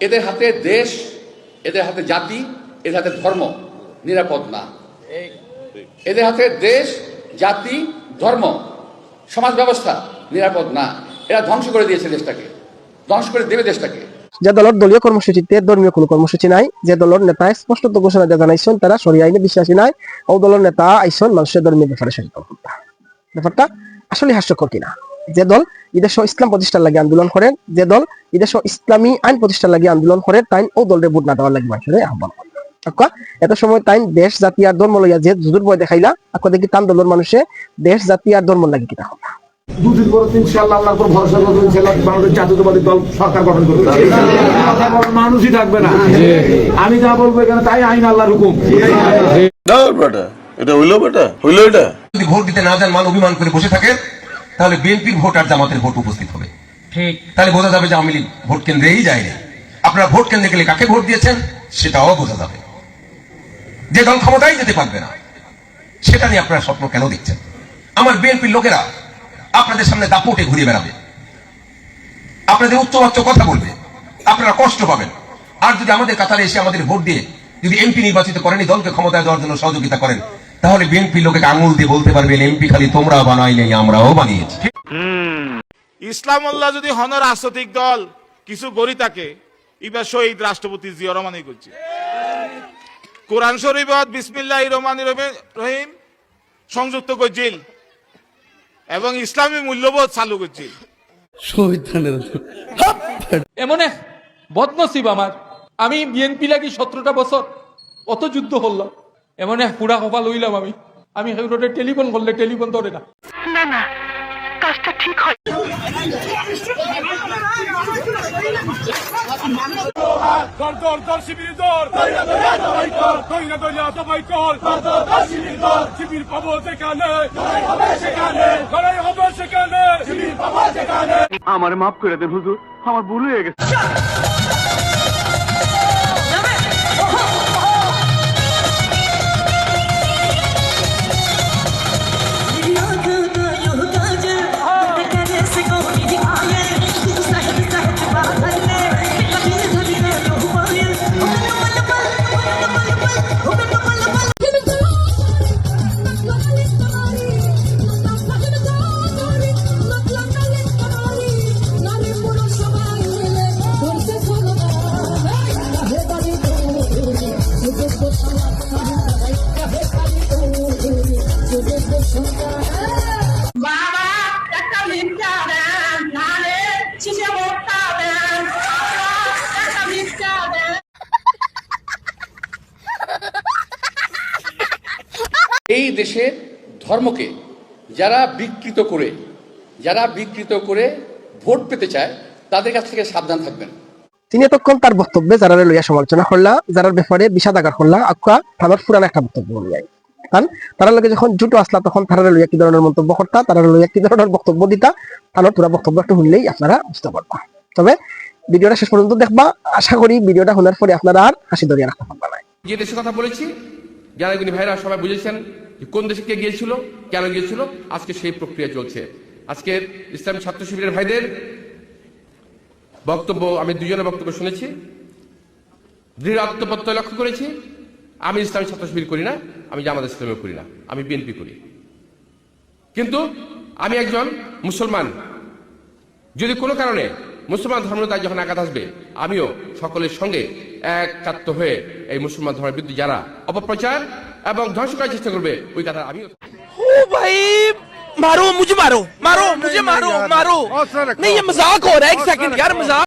এদের হাতে দেশ, এদের হাতে জাতি, এদের হাতে ধর্ম নিরাপদ না। এদের হাতে দেশ, জাতি, ধর্ম, সমাজ ব্যবস্থা নিরাপদ না। এরা ধ্বংস করে দিয়েছে দেশটাকে। ধ্বংস করে দেবে দেশটাকে। যে দলের দলীয় কর্মসূচিতে ধর্মীয় কোনো কর্মসূচি নাই, যে দলের নেতা স্পষ্টত ঘোষণা দিয়ে জানাইছেন, তারা সরিয়ে আইনে বিশ্বাসী নাই। ও দলের নেতা আইসন মানুষের ধর্মীয় ব্যাপারে সচেতন। ব্যাপারটা আসলে হাস্যকর কিনা? যে দল ইদেশ ইসলাম প্রতিষ্ঠার লাগে আন্দোলন করেন যে দল ইদেশ ইসলামী আইন প্রতিষ্ঠার লাগে আন্দোলন করে তাই ও দলের ভোট না দেওয়ার লাগে মানুষের আহ্বান। এত সময় তাই দেশ জাতি আর ধর্ম লইয়া যে জুজুর বই দেখাইলা আক্কা দেখি তান দলের মানুষে দেশ জাতি আর ধর্ম লাগে কিনা। দুদিন পরে ইনশাল্লাহ আল্লাহর উপর ভরসা করব ইনশাল্লাহ বাংলাদেশ জাতীয়তাবাদী দল সরকার গঠন করবে। মানুষই থাকবে না। আমি যা বলব এখানে তাই আইন আল্লাহর হুকুম। এটা হইল বেটা হইল এটা। ভোট দিতে না যান মান অভিমান করে বসে থাকেন তাহলে বিএনপির ভোট আর জামাতের ভোট উপস্থিত হবে। ঠিক। তাহলে বোঝা যাবে যে আওয়ামী লীগ ভোট কেন্দ্রেই যায়নি আপনারা ভোট কেন্দ্রে গেলে কাকে ভোট দিয়েছেন? সেটাও বোঝা যাবে। যে দল ক্ষমতায় যেতে পারবে না সেটা নিয়ে আপনারা স্বপ্ন কেন দেখছেন? আমার বিএনপির লোকেরা আপনাদের সামনে দাপটে ঘুরে বেড়াবে। আপনাদের উচ্চবাচ্য কথা বলবে। আপনারা কষ্ট পাবেন। আর যদি আমাদের কাতারে এসে আমাদের ভোট দিয়ে যদি এমপি নির্বাচিত করেন দলকে ক্ষমতায় দেওয়ার জন্য সহযোগিতা করেন তাহলে বিএনপি লোকে আঙুল দিয়ে বলতে পারবেন এমপি খালি তোমরা বানাই নেই আমরাও বানিয়েছি। ইসলাম আল্লাহ যদি হন রাজনৈতিক দল কিছু গড়ি থাকে এবার শহীদ রাষ্ট্রপতি জিয়া রহমানই করছে। কোরআন শরীফত বিসমিল্লাহ রহমান রহিম সংযুক্ত করছিল এবং ইসলামী মূল্যবোধ চালু করছিল এমন বদনসিব আমার। আমি বিএনপি লাগি সতেরোটা বছর অত যুদ্ধ করলাম এমন এক পুরা কপাল লইলাম আমি। আমি সেগুলোতে টেলিফোন করলে টেলিফোন ধরে না। না না কাজটা ঠিক হয়। আমার মাফ করে দেন হুজুর। আমার ভুল হয়ে গেছে। এই দেশে ধর্মকে যারা বিকৃত করে যারা বিকৃত করে ভোট পেতে চায় তাদের কাছ থেকে সাবধান থাকবেন। তিনি এতক্ষণ তার বক্তব্যে যারা লইয়া সমালোচনা করলা যারার ব্যাপারে বিষাদাগার করলা আক্কা তাদের পুরান একটা বক্তব্য লইয়াই কারণ তারা লগে যখন জুটো আসলা তখন তারা লইয়া কি ধরনের মন্তব্য করতা তারা লইয়া কি ধরনের বক্তব্য দিতা তাহলে পুরা বক্তব্য একটু শুনলেই আপনারা বুঝতে পারবা। তবে ভিডিওটা শেষ পর্যন্ত দেখবা আশা করি ভিডিওটা শোনার পরে আপনারা আর হাসি ধরিয়া রাখতে পারবা না। যে দেশের কথা বলেছি জ্ঞানীগুণী ভাইরা সবাই বুঝেছেন কোন দেশে কে গিয়েছিল, কেন গিয়েছিল, আজকে সেই প্রক্রিয়া চলছে। আজকের ইসলামী ছাত্র শিবিরের ভাইদের বক্তব্য আমি দুজনের বক্তব্য শুনেছি। দৃঢ় লক্ষ্য করেছি। আমি ইসলামী ছাত্র শিবির করি না, আমি জামাত ইসলামে করি না, আমি বিএনপি করি। কিন্তু আমি একজন মুসলমান। যদি কোনো কারণে মুসলমান ধর্ম তাই যখন আঘাত আসবে, আমিও সকলের সঙ্গে একাত্ম হয়ে এই মুসলমান ধর্মের বিরুদ্ধে যারা অপপ্রচার এবং ধ্বংস করার চেষ্টা করবে ওই কথা আমিও ओ भाई मारो मुझे मारो मारो मुझे मारो मारो नहीं ये मजाक हो रहा है एक सेकंड यार मजाक